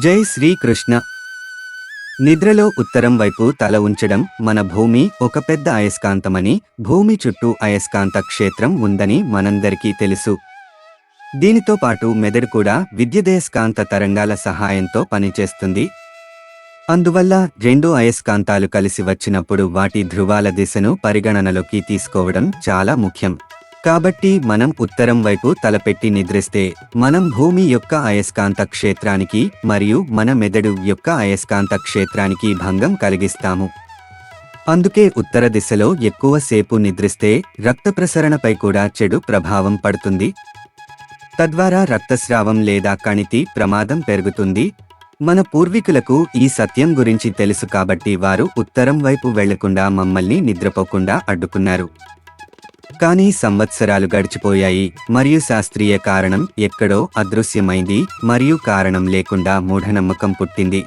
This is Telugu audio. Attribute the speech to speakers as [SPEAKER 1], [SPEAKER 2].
[SPEAKER 1] జై శ్రీకృష్ణ. నిద్రలో ఉత్తరం వైపు తల ఉంచడం మన భూమి ఒక పెద్ద అయస్కాంతమని భూమి చుట్టూ అయస్కాంత క్షేత్రం ఉందని మనందరికీ తెలుసు. దీనితో పాటు మెదడు కూడా విద్యుదయస్కాంత తరంగాల సహాయంతో పనిచేస్తుంది. అందువల్ల రెండు అయస్కాంతాలు కలిసి వచ్చినప్పుడు వాటి ధ్రువాల దిశను పరిగణనలోకి తీసుకోవడం చాలా ముఖ్యం. కాబట్టి మనం ఉత్తరం వైపు తలపెట్టి నిద్రిస్తే మనం భూమి యొక్క అయస్కాంత క్షేత్రానికి మరియు మన మెదడు యొక్క అయస్కాంత క్షేత్రానికి భంగం కలిగిస్తాము. అందుకే ఉత్తర దిశలో ఎక్కువసేపు నిద్రిస్తే రక్త ప్రసరణపై కూడా చెడు ప్రభావం పడుతుంది. తద్వారా రక్తస్రావం లేదా కణితి ప్రమాదం పెరుగుతుంది. మన పూర్వీకులకు ఈ సత్యం గురించి తెలుసు కాబట్టి వారు ఉత్తరం వైపు వెళ్ళకుండా మమ్మల్ని నిద్రపోకుండా అడ్డుకున్నారు. కానీ సంవత్సరాలు గడిచిపోయాయి. మరియు శాస్త్రీయ కారణం ఎక్కడో అదృశ్యమైంది. మరియు కారణం లేకుండా మూఢనమ్మకం పుట్టింది.